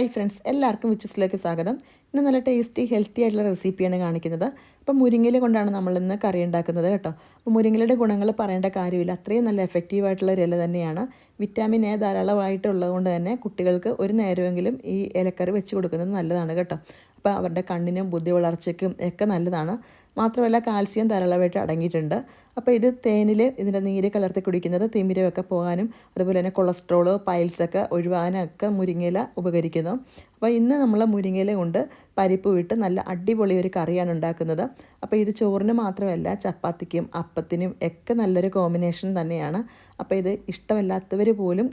Hi friends എല്ലാവർക്കും വിച്ചസിലേക്ക് സ്വാഗതം. ഇന്ന് നല്ല ടേസ്റ്റി ഹെൽത്തി ആയിട്ടുള്ള റെസിപ്പിയാണ് കാണിക്കുന്നത്. അപ്പം മുരിങ്ങയില കൊണ്ടാണ് നമ്മൾ ഇന്ന് കറി ഉണ്ടാക്കുന്നത് കേട്ടോ. അപ്പോൾ മുരിങ്ങയിലയുടെ ഗുണങ്ങൾ പറയേണ്ട കാര്യമില്ല. അത്രയും നല്ല എഫക്റ്റീവ് ആയിട്ടുള്ള ഒരു ഇല തന്നെയാണ്. വിറ്റാമിൻ എ ധാരാളമായിട്ടുള്ളതുകൊണ്ട് തന്നെ കുട്ടികൾക്ക് ഒരു നേരമെങ്കിലും ഈ ഇലക്കറി വെച്ച് കൊടുക്കുന്നത് നല്ലതാണ് കേട്ടോ. അപ്പോൾ അവരുടെ കണ്ണിനും ബുദ്ധി വളർച്ചയ്ക്കും ഒക്കെ നല്ലതാണ്. മാത്രമല്ല കാൽസ്യം ധാരാളമായിട്ട് അടങ്ങിയിട്ടുണ്ട്. അപ്പോൾ ഇത് തേനിൽ ഇതിന്റെ നീര് കലർത്തി കുടിക്കുന്നത് തിമിരമൊക്കെ പോകാനും അതുപോലെ തന്നെ കൊളസ്ട്രോൾ പൈൽസൊക്കെ ഒഴിവാനൊക്കെ മുരിങ്ങയില ഉപകരിക്കുന്നു. അപ്പോൾ ഇന്ന് നമ്മൾ മുരിങ്ങയില കൊണ്ട് പരിപ്പ് വിട്ട് നല്ല അടിപൊളി ഒരു കറിയാണ് ഉണ്ടാക്കുന്നത്. അപ്പോൾ ഇത് ചോറിന് മാത്രമല്ല ചപ്പാത്തിക്കും അപ്പത്തിനും ഒക്കെ നല്ലൊരു കോമ്പിനേഷൻ തന്നെയാണ്. അപ്പോൾ ഇത് ഇഷ്ടമല്ലാത്തവർ പോലും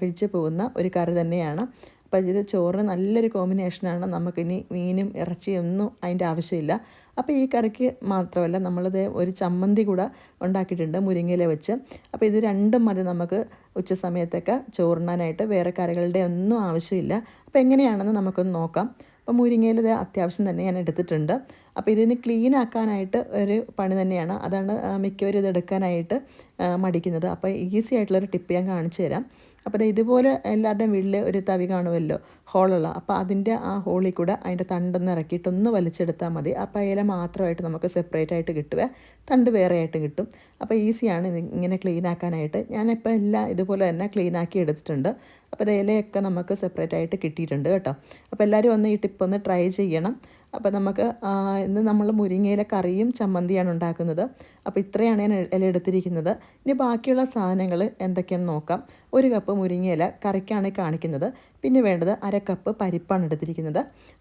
കഴിച്ചു പോകുന്ന ഒരു കറി തന്നെയാണ്. അപ്പോൾ ഇത് ചോറിന് നല്ലൊരു കോമ്പിനേഷനാണ് നമുക്കിനി മീനും ഇറച്ചിയും ഒന്നും അതിന്റെ ആവശ്യമില്ല. അപ്പോൾ ഈ കറിക്ക് മാത്രമല്ല നമ്മളിത് ഒരു ചമ്മന്തി കൂടെ ഉണ്ടാക്കിയിട്ടുണ്ട് മുരിങ്ങയില വെച്ച്. അപ്പോൾ ഇത് രണ്ടും മതി നമുക്ക് ഉച്ച സമയത്തൊക്കെ വേറെ കറികളുടെ ഒന്നും ആവശ്യമില്ല. അപ്പോൾ എങ്ങനെയാണെന്ന് നമുക്കൊന്ന് നോക്കാം. അപ്പോൾ മുരിങ്ങയിൽ ഇത് അത്യാവശ്യം തന്നെ ഞാൻ എടുത്തിട്ടുണ്ട്. അപ്പോൾ ഇതിന് ക്ലീൻ ആക്കാനായിട്ട് ഒരു പണി തന്നെയാണ്. അതാണ് മിക്കവരും ഇത് എടുക്കാനായിട്ട് മടിക്കുന്നത്. അപ്പോൾ ഈസി ആയിട്ടുള്ളൊരു ടിപ്പ് ഞാൻ കാണിച്ചു തരാം. അപ്പോൾ ഇതുപോലെ എല്ലാവരുടെയും വീട്ടിൽ ഒരു തവി കാണുമല്ലോ ഹോളുള്ള. അപ്പോൾ അതിന്റെ ആ ഹോളിൽ കൂടെ അതിന്റെ തണ്ടൊന്ന് ഇറക്കിയിട്ട് ഒന്ന് വലിച്ചെടുത്താൽ മതി. അപ്പോൾ ഇല മാത്രമായിട്ട് നമുക്ക് സെപ്പറേറ്റ് ആയിട്ട് കിട്ടുക തണ്ട് വേറെ ആയിട്ട് കിട്ടും. അപ്പോൾ ഈസിയാണ് ഇങ്ങനെ ക്ലീൻ ആക്കാനായിട്ട്. ഞാനിപ്പോൾ എല്ലാം ഇതുപോലെ തന്നെ ക്ലീൻ ആക്കി എടുത്തിട്ടുണ്ട്. അപ്പോൾ ഇലയൊക്കെ നമുക്ക് സെപ്പറേറ്റ് ആയിട്ട് കിട്ടിയിട്ടുണ്ട് കേട്ടോ. അപ്പോൾ എല്ലാവരും ഒന്ന് ഈ ടിപ്പ് ഒന്ന് ട്രൈ ചെയ്യണം. അപ്പോൾ നമുക്ക് ഇന്ന് നമ്മൾ മുരിങ്ങയില കറിയും ചമ്മന്തിയാണ് ഉണ്ടാക്കുന്നത്. അപ്പോൾ ഇത്രയാണ് ഞാൻ ഇല എടുത്തിരിക്കുന്നത്. ഇനി ബാക്കിയുള്ള സാധനങ്ങൾ എന്തൊക്കെയാണെന്ന് നോക്കാം. ഒരു കപ്പ് മുരിങ്ങയില കറിക്കാണ് കാണിക്കുന്നത്. പിന്നെ വേണ്ടത് അര കപ്പ് പരിപ്പാണ് എടുത്തിരിക്കുന്നത്.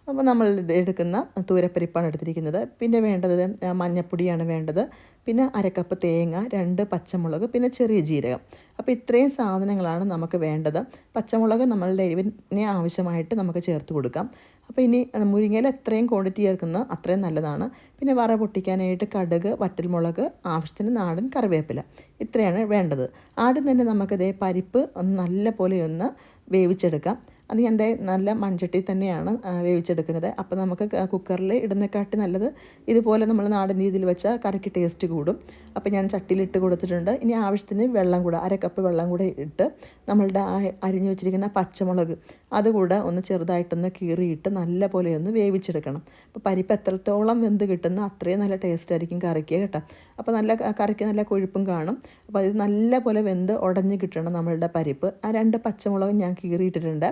അപ്പോൾ നമ്മൾ എടുക്കുന്ന തൂരപ്പരിപ്പാണ് എടുത്തിരിക്കുന്നത്. പിന്നെ വേണ്ടത് മഞ്ഞപ്പൊടിയാണ് വേണ്ടത്. പിന്നെ അര കപ്പ് തേങ്ങ രണ്ട് പച്ചമുളക് പിന്നെ ചെറിയ ജീരകം. അപ്പോൾ ഇത്രയും സാധനങ്ങളാണ് നമുക്ക് വേണ്ടത്. പച്ചമുളക് നമ്മളുടെ എരിവിനെ ആവശ്യമായിട്ട് നമുക്ക് ചേർത്ത് കൊടുക്കാം. അപ്പോൾ ഇനി മുരിങ്ങയിൽ എത്രയും ക്വാണ്ടിറ്റി ചേർക്കുന്നത് അത്രയും നല്ലതാണ്. പിന്നെ വറ പൊട്ടിക്കാനായിട്ട് കടുക് വറ്റൽമുളക് ആവശ്യത്തിന് നാടൻ കറിവേപ്പില ഇത്രയാണ് വേണ്ടത്. ആദ്യം തന്നെ നമുക്കിതേ പരിപ്പ് ഒന്ന് നല്ല പോലെ ഒന്ന് വേവിച്ചെടുക്കാം. അത് ഞാൻ നല്ല മൺചട്ടി തന്നെയാണ് വേവിച്ചെടുക്കുന്നത്. അപ്പോൾ നമുക്ക് കുക്കറിൽ ഇടുന്നേക്കാട്ടി നല്ലത് ഇതുപോലെ നമ്മൾ നാടൻ രീതിയിൽ വെച്ചാൽ കറിക്ക് ടേസ്റ്റ് കൂടും. അപ്പോൾ ഞാൻ ചട്ടിയിലിട്ട് കൊടുത്തിട്ടുണ്ട്. ഇനി ആവശ്യത്തിന് വെള്ളം കൂടെ അര കപ്പ് വെള്ളം കൂടെ ഇട്ട് നമ്മളുടെ അരിഞ്ഞു വെച്ചിരിക്കുന്ന പച്ചമുളക് അതുകൂടെ ഒന്ന് ചെറുതായിട്ടൊന്ന് കീറിയിട്ട് നല്ല പോലെ ഒന്ന് വേവിച്ചെടുക്കണം. അപ്പോൾ പരിപ്പ് എത്രത്തോളം വെന്ത് കിട്ടുന്ന അത്രയും നല്ല ടേസ്റ്റ് ആയിരിക്കും കറിക്ക് കേട്ടോ. അപ്പോൾ നല്ല കറിക്ക് നല്ല കൊഴുപ്പും കാണും. അപ്പോൾ ഇത് നല്ല പോലെ വെന്ത് ഉടഞ്ഞ് കിട്ടണം നമ്മളുടെ പരിപ്പ്. ആ രണ്ട് പച്ചമുളകും ഞാൻ കീറിയിട്ടിട്ടുണ്ട്.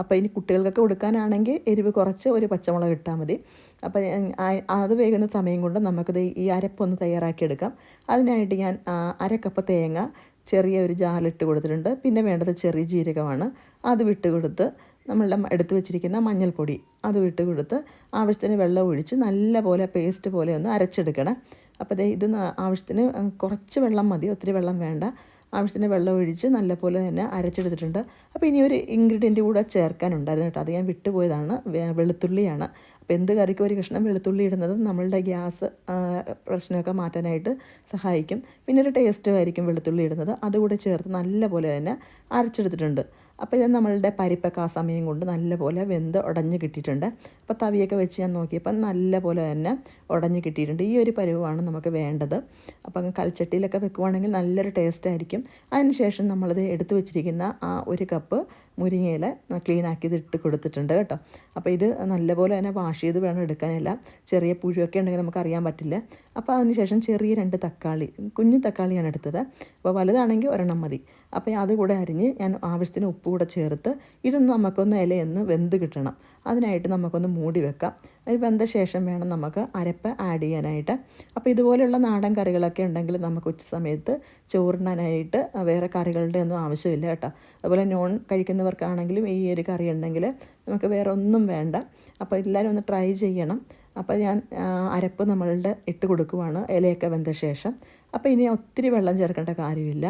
അപ്പോൾ ഇനി കുട്ടികൾക്കൊക്കെ കൊടുക്കാനാണെങ്കിൽ എരിവ് കുറച്ച് ഒരു പച്ചമുളക് ഇട്ടാൽ മതി. അപ്പോൾ അത് വേകുന്ന സമയം കൊണ്ട് നമുക്കത് ഈ അരപ്പൊന്ന് തയ്യാറാക്കിയെടുക്കാം. അതിനായിട്ട് ഞാൻ അര കപ്പ് തേങ്ങ ചെറിയ ഒരു ജാലിട്ട് കൊടുത്തിട്ടുണ്ട്. പിന്നെ വേണ്ടത് ചെറിയ ജീരകമാണ്. അത് വിട്ട് കൊടുത്ത് നമ്മളുടെ എടുത്ത് വെച്ചിരിക്കുന്ന മഞ്ഞൾപ്പൊടി അത് വിട്ട് കൊടുത്ത് ആവശ്യത്തിന് വെള്ളം ഒഴിച്ച് നല്ല പോലെ പേസ്റ്റ് പോലെ ഒന്ന് അരച്ചെടുക്കണം. അപ്പോൾ ഇത് ആവശ്യത്തിന് കുറച്ച് വെള്ളം മതി. ഒത്തിരി വെള്ളം വേണ്ട. ആവശ്യത്തിന് വെള്ളം ഒഴിച്ച് നല്ലപോലെ തന്നെ അരച്ചെടുത്തിട്ടുണ്ട്. അപ്പോൾ ഇനി ഒരു ഇൻഗ്രീഡിയന്റ് കൂടെ ചേർക്കാനുണ്ടായിരുന്നു കേട്ടോ. അത് ഞാൻ വിട്ടുപോയതാണ്. വെളുത്തുള്ളിയാണ്. അപ്പോൾ കറിക്ക് ഒരു കഷ്ണം വെളുത്തുള്ളി ഇടുന്നത് നമ്മളുടെ ഗ്യാസ് പ്രശ്നമൊക്കെ മാറ്റാനായിട്ട് സഹായിക്കും. പിന്നെ ഒരു ടേസ്റ്റ് ആയിരിക്കും വെളുത്തുള്ളി ഇടുന്നത്. അതുകൂടെ ചേർത്ത് നല്ലപോലെ തന്നെ അരച്ചെടുത്തിട്ടുണ്ട്. അപ്പോൾ ഇത് നമ്മളുടെ പരിപ്പൊക്കെ ആ സമയം കൊണ്ട് നല്ലപോലെ വെന്ത് ഉടഞ്ഞ് കിട്ടിയിട്ടുണ്ട്. അപ്പോൾ തവിയൊക്കെ വെച്ച് ഞാൻ നോക്കിയപ്പോൾ നല്ലപോലെ തന്നെ ഉടഞ്ഞ് കിട്ടിയിട്ടുണ്ട്. ഈ ഒരു പരിവാണ് നമുക്ക് വേണ്ടത്. അപ്പം കൽച്ചട്ടിയിലൊക്കെ വെക്കുവാണെങ്കിൽ നല്ലൊരു ടേസ്റ്റ് ആയിരിക്കും. അതിന് ശേഷം നമ്മളത് എടുത്തു വെച്ചിരിക്കുന്ന ആ ഒരു കപ്പ് മുരിങ്ങയില ക്ലീൻ ആക്കിയത് ഇട്ട് കൊടുത്തിട്ടുണ്ട് കേട്ടോ. അപ്പോൾ ഇത് നല്ലപോലെ തന്നെ വാഷ് ചെയ്ത് വേണം എടുക്കാനല്ല. ചെറിയ പുഴുവൊക്കെ ഉണ്ടെങ്കിൽ നമുക്ക് അറിയാൻ പറ്റില്ല. അപ്പോൾ അതിനുശേഷം ചെറിയ രണ്ട് തക്കാളി കുഞ്ഞു തക്കാളിയാണ് എടുത്തത്. അപ്പോൾ വലുതാണെങ്കിൽ ഒരെണ്ണം മതി. അപ്പോൾ അതുകൂടെ അരിഞ്ഞ് ഞാൻ ആവശ്യത്തിന് ഉപ്പ് കൂടെ ചേർത്ത് ഇതൊന്ന് നമുക്കൊന്ന് ഇലയൊന്ന് വെന്ത് കിട്ടണം. അതിനായിട്ട് നമുക്കൊന്ന് മൂടി വെക്കാം. അത് വെന്ത ശേഷം വേണം നമുക്ക് അരപ്പ് ആഡ് ചെയ്യാനായിട്ട്. അപ്പോൾ ഇതുപോലെയുള്ള നാടൻ കറികളൊക്കെ ഉണ്ടെങ്കിൽ നമുക്ക് ഉച്ച സമയത്ത് ചോറിനാനായിട്ട് വേറെ കറികളുടെ ഒന്നും ആവശ്യമില്ല കേട്ടോ. അതുപോലെ നോൺ കഴിക്കുന്നവർക്കാണെങ്കിലും ഈ ഒരു കറി ഉണ്ടെങ്കിൽ നമുക്ക് വേറെ ഒന്നും വേണ്ട. അപ്പോൾ എല്ലാവരും ഒന്ന് ട്രൈ ചെയ്യണം. അപ്പോൾ ഞാൻ അരപ്പ് നമ്മളുടെ ഇട്ട് കൊടുക്കുവാണ്. ഇലയൊക്കെ വെന്ത ശേഷം. അപ്പോൾ ഇനി ഒത്തിരി വെള്ളം ചേർക്കേണ്ട കാര്യമില്ല.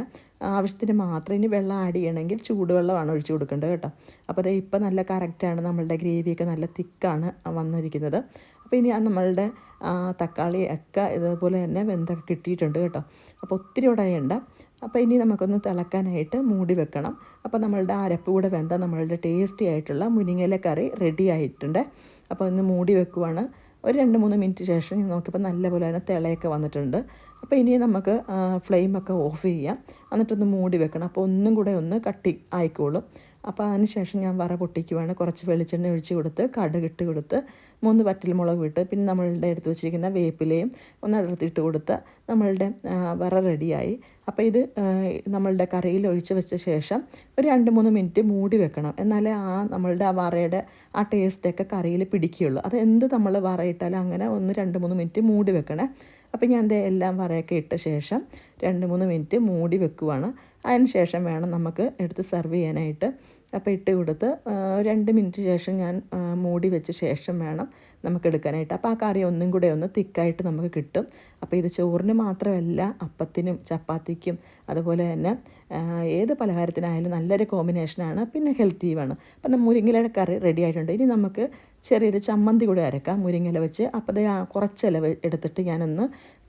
ആവശ്യത്തിന് മാത്രം ഇനി വെള്ളം ആഡ് ചെയ്യണമെങ്കിൽ ചൂടുവെള്ളമാണ് ഒഴിച്ചു കൊടുക്കേണ്ടത് കേട്ടോ. അപ്പോൾ അത് ഇപ്പം നല്ല കറക്റ്റാണ് നമ്മളുടെ ഗ്രേവിയൊക്കെ നല്ല തിക്കാണ് വന്നിരിക്കുന്നത്. അപ്പോൾ ഇനി നമ്മളുടെ തക്കാളി ഒക്കെ ഇതുപോലെ തന്നെ വെന്തൊക്കെ കിട്ടിയിട്ടുണ്ട് കേട്ടോ. അപ്പോൾ ഒത്തിരി ഉടയണ്ട അപ്പോൾ ഇനി നമുക്കൊന്ന് തിളക്കാനായിട്ട് മൂടി വെക്കണം. അപ്പോൾ നമ്മളുടെ അരപ്പ് കൂടെ വെന്ത നമ്മളുടെ ടേസ്റ്റി ആയിട്ടുള്ള മുരിങ്ങയില കറി റെഡി ആയിട്ടുണ്ട്. അപ്പോൾ ഒന്ന് മൂടി വെക്കുവാണ്. ഒരു രണ്ട് മൂന്ന് മിനിറ്റ് ശേഷം നോക്കിയപ്പോൾ നല്ലപോലെ തന്നെ തിളയൊക്കെ വന്നിട്ടുണ്ട്. അപ്പോൾ ഇനി നമുക്ക് ഫ്ലെയിമൊക്കെ ഓഫ് ചെയ്യാം. എന്നിട്ടൊന്ന് മൂടി വെക്കണം. അപ്പോൾ ഒന്നും കൂടെ ഒന്ന് കട്ടി ആയിക്കോളും. അപ്പോൾ അതിന് ശേഷം ഞാൻ വറ പൊട്ടിക്കുവാണ്. കുറച്ച് വെളിച്ചെണ്ണ ഒഴിച്ച് കൊടുത്ത് കടുകിട്ട് കൊടുത്ത് മൂന്ന് വറ്റൽമുളക് വിട്ട് പിന്നെ നമ്മളുടെ എടുത്ത് വെച്ചിരിക്കുന്ന വേപ്പിലയും ഒന്ന് അടർത്തിയിട്ട് കൊടുത്ത് നമ്മളുടെ വറ റെഡിയായി. അപ്പോൾ ഇത് നമ്മളുടെ കറിയിൽ ഒഴിച്ച് വെച്ച ശേഷം ഒരു രണ്ട് മൂന്ന് മിനിറ്റ് മൂടി വെക്കണം. എന്നാലേ ആ നമ്മളുടെ ആ വറയുടെ ആ ടേസ്റ്റൊക്കെ കറിയിൽ പിടിക്കുകയുള്ളൂ. അത് എന്ത് നമ്മൾ വറയിട്ടാലും അങ്ങനെ ഒന്ന് രണ്ട് മൂന്ന് മിനിറ്റ് മൂടി വെക്കണേ. അപ്പോൾ ഞാൻ ദേ എല്ലാം വറയൊക്കെ ഇട്ട ശേഷം രണ്ട് മൂന്ന് മിനിറ്റ് മൂടി വെക്കുവാണ്. അതിന് ശേഷം വേണം നമുക്ക് എടുത്ത് സെർവ് ചെയ്യാനായിട്ട്. അപ്പോൾ ഇട്ട് കൊടുത്ത് രണ്ട് മിനിറ്റ് ശേഷം ഞാൻ മൂടി വെച്ച ശേഷം വേണം നമുക്ക് എടുക്കാനായിട്ട്. അപ്പോൾ ആ കറി ഒന്നും കൂടെ ഒന്ന് തിക്കായിട്ട് നമുക്ക് കിട്ടും. അപ്പോൾ ഇത് ചോറിന് മാത്രമല്ല അപ്പത്തിനും ചപ്പാത്തിക്കും അതുപോലെ തന്നെ ഏത് പലഹാരത്തിനായാലും നല്ലൊരു കോമ്പിനേഷനാണ് പിന്നെ ഹെൽത്തിയുമാണ് അപ്പം മുരിങ്ങയില കറി റെഡി ആയിട്ടുണ്ട്. ഇനി നമുക്ക് ചെറിയൊരു ചമ്മന്തി കൂടെ അരക്കാം മുരിങ്ങയില വെച്ച്. അപ്പോൾ ദേ ആ കുറച്ച് ഇല വെ- എടുത്തിട്ട് ഞാനൊന്ന്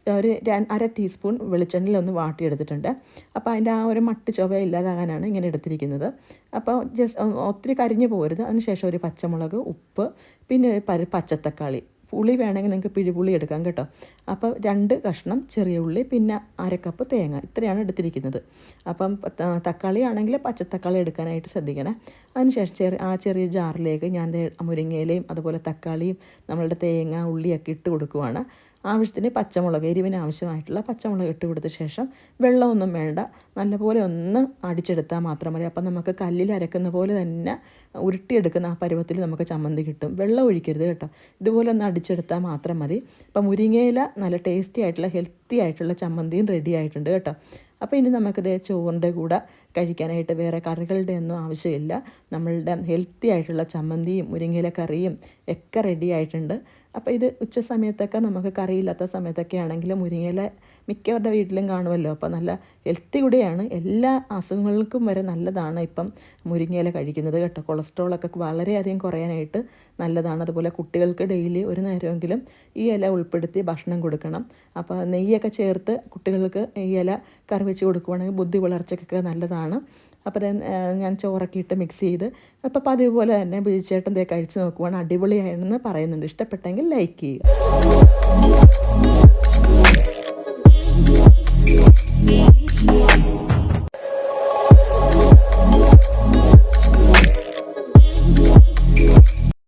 ഒരു അര ടീസ്പൂൺ വെളിച്ചെണ്ണയിൽ ഒന്ന് വാട്ടിയെടുത്തിട്ടുണ്ട്. അപ്പോൾ അതിന്റെ ആ ഒരു മട്ട് ചൊവ ഇല്ലാതാകാനാണ് ഇങ്ങനെ എടുത്തിരിക്കുന്നത്. അപ്പോൾ ജസ്റ്റ് ഒത്തിരി കരിഞ്ഞു പോരുത് അതിനുശേഷം ഒരു പച്ചമുളക് ഉപ്പ് പിന്നെ ഒരു പച്ചത്തക്കാളി. പുളി വേണമെങ്കിൽ നിങ്ങൾക്ക് പിഴിപുളി എടുക്കാം കേട്ടോ. അപ്പോൾ രണ്ട് കഷ്ണം ചെറിയ ഉള്ളി പിന്നെ അര കപ്പ് തേങ്ങ ഇത്രയാണ് എടുത്തിരിക്കുന്നത്. അപ്പം തക്കാളി ആണെങ്കിൽ പച്ചത്തക്കാളി എടുക്കാനായിട്ട് ശ്രദ്ധിക്കണേ. അതിനുശേഷം ചെറിയ ആ ചെറിയ ജാറിലേക്ക് ഞാൻ മുരിങ്ങയിലയും അതുപോലെ തക്കാളിയും നമ്മളുടെ തേങ്ങ ഉള്ളിയൊക്കെ ഇട്ട് കൊടുക്കുവാണ്. ആവശ്യത്തിന് പച്ചമുളക് എരിവിന് ആവശ്യമായിട്ടുള്ള പച്ചമുളക് ഇട്ട് കൊടുത്ത ശേഷം വെള്ളമൊന്നും വേണ്ട. നല്ലപോലെ ഒന്ന് അടിച്ചെടുത്താൽ മാത്രം മതി. അപ്പം നമുക്ക് കല്ലിൽ അരക്കുന്ന പോലെ തന്നെ ഉരുട്ടിയെടുക്കുന്ന ആ പരുവത്തിൽ നമുക്ക് ചമ്മന്തി കിട്ടും. വെള്ളം ഒഴിക്കരുത് കേട്ടോ. ഇതുപോലെ ഒന്ന് അടിച്ചെടുത്താൽ മാത്രം മതി. അപ്പം മുരിങ്ങയില നല്ല ടേസ്റ്റി ആയിട്ടുള്ള ഹെൽത്തി ആയിട്ടുള്ള ചമ്മന്തിയും റെഡി ആയിട്ടുണ്ട് കേട്ടോ. അപ്പോൾ ഇനി നമുക്കിത് ചോറിന്റെ കൂടെ കഴിക്കാനായിട്ട് വേറെ കറികളുടെ ഒന്നും ആവശ്യമില്ല. നമ്മളുടെ ഹെൽത്തി ആയിട്ടുള്ള ചമ്മന്തിയും മുരിങ്ങയില കറിയും ഒക്കെ റെഡി ആയിട്ടുണ്ട്. അപ്പോൾ ഇത് ഉച്ച സമയത്തൊക്കെ നമുക്ക് കറിയില്ലാത്ത സമയത്തൊക്കെ ആണെങ്കിൽ മുരിങ്ങയില മിക്കവരുടെ വീട്ടിലും കാണുമല്ലോ. അപ്പോൾ നല്ല ഹെൽത്തി കൂടെയാണ്. എല്ലാ അസുഖങ്ങൾക്കും വരെ നല്ലതാണ് ഇപ്പം മുരിങ്ങയില കഴിക്കുന്നത് കേട്ടോ. കൊളസ്ട്രോളൊക്കെ വളരെയധികം കുറയാനായിട്ട് നല്ലതാണ്. അതുപോലെ കുട്ടികൾക്ക് ഡെയിലി ഒരു നേരമെങ്കിലും ഈ ഇല ഉൾപ്പെടുത്തി ഭക്ഷണം കൊടുക്കണം. അപ്പോൾ നെയ്യൊക്കെ ചേർത്ത് കുട്ടികൾക്ക് ഈ ഇല കറി വെച്ച് കൊടുക്കുവാണെങ്കിൽ ബുദ്ധി വളർച്ചയ്ക്കൊക്കെ നല്ലതാണ്. അപ്പോൾ ഞാൻ ചോറൊക്കെ മിക്സ് ചെയ്ത് അപ്പോൾ അപ്പം അതേപോലെ തന്നെ ബുജിച്ചേട്ടൻ ദേ കഴിച്ച് നോക്കുവാണ് അടിപൊളിയാണെന്ന് പറയുന്നുണ്ട്. ഇഷ്ടപ്പെട്ടെങ്കിൽ ലൈക്ക് ചെയ്യുക.